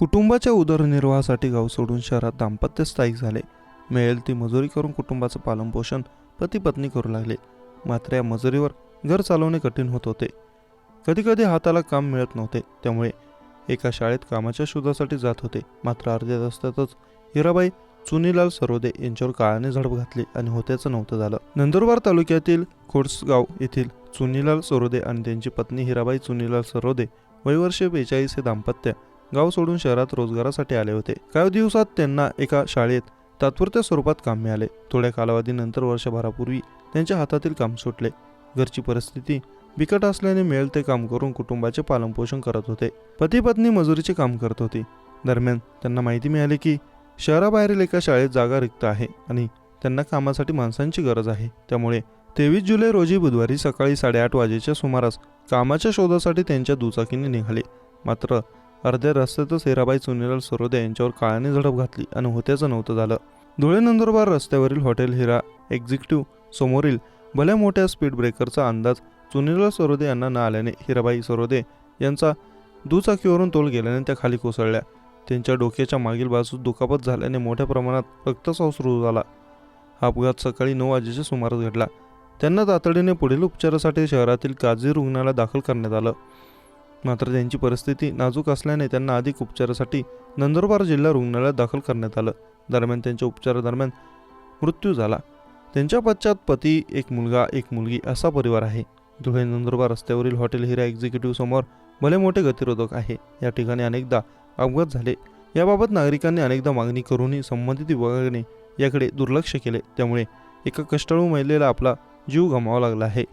कुटुंबाच्या उदरनिर्वाहासाठी गाव सोडून शहरात दाम्पत्य स्थायिक झाले. मिळेल ती मजुरी करून कुटुंबाचं पालनपोषण पती पत्नी करू लागले. मात्र या मजुरीवर घर चालवणे कठीण होत होते. कधीकधी हाताला काम मिळत नव्हते त्यामुळे एका शाळेत कामाच्या शोधासाठी जात होते. मात्र अर्ध्या रस्त्यातच हिराबाई चुनीलाल सरोदे यांच्यावर काळाने झडप घातली आणि होत्याचं नव्हतं झालं. नंदुरबार तालुक्यातील खोडसगाव येथील चुनीलाल सरोदे आणि त्यांची पत्नी हिराबाई चुनीलाल सरोदे वयवर्षे बेचाळीस हे दाम्पत्य गाव सोडून शहरात रोजगारासाठी आले होते. काही दिवसात त्यांना एका शाळेत तात्पुरत्या स्वरूपात काम मिळाले. थोड्या कालावधीनंतर वर्षभरापूर्वी त्यांच्या हातातील काम सुटले. घरची परिस्थिती बिकट असल्याने मिळेल ते काम करून कुटुंबाचे पालनपोषण करत होते. पती पत्नी मजुरीचे काम करत होती. दरम्यान त्यांना माहिती मिळाली की शहराबाहेरील एका शाळेत जागा रिक्त आहे आणि त्यांना कामासाठी माणसांची गरज आहे. त्यामुळे तेवीस जुलै रोजी बुधवारी सकाळी साडेआठ वाजेच्या सुमारास कामाच्या शोधासाठी त्यांच्या दुचाकीने निघाले. मात्र अर्ध्या रस्त्यातच हिराबाई चुनीलाल सरोदे यांच्यावर काळाने झडप घातली आणि होत्याचं नव्हतं झालं. धुळे नंदुरबार रस्त्यावरील हॉटेल हिरा एक्झिक्युटिव्ह समोरील भल्या मोठ्या स्पीड ब्रेकरचा अंदाज चुनीलाल सरोदे यांना न आल्याने हिराबाई सरोदे यांचा दुचाकीवरून तोल गेल्याने त्या खाली कोसळल्या. त्यांच्या डोक्याच्या मागील बाजूस दुखापत झाल्याने मोठ्या प्रमाणात रक्तसाव सुरू झाला. हा अपघात सकाळी नऊ वाजेच्या सुमारास घडला. त्यांना तातडीने पुढील उपचारासाठी शहरातील काझी रुग्णालयात दाखल करण्यात आलं. मात्र त्यांची परिस्थिती नाजूक असल्याने त्यांना अधिक उपचारासाठी नंदुरबार जिल्हा रुग्णालयात दाखल करण्यात आलं. दरम्यान त्यांच्या उपचारादरम्यान मृत्यू झाला. त्यांच्या पश्चात पती एक मुलगा एक मुलगी असा परिवार आहे. धुळे नंदुरबार रस्त्यावरील हॉटेल हिरा एक्झिक्युटिव्ह समोर भले मोठे गतिरोधक आहे. या ठिकाणी अनेकदा अपघात झाले. याबाबत नागरिकांनी अनेकदा मागणी करूनही संबंधित विभागाने याकडे दुर्लक्ष केले. त्यामुळे एका कष्टाळू महिलेला आपला जीव गमावा लागला आहे.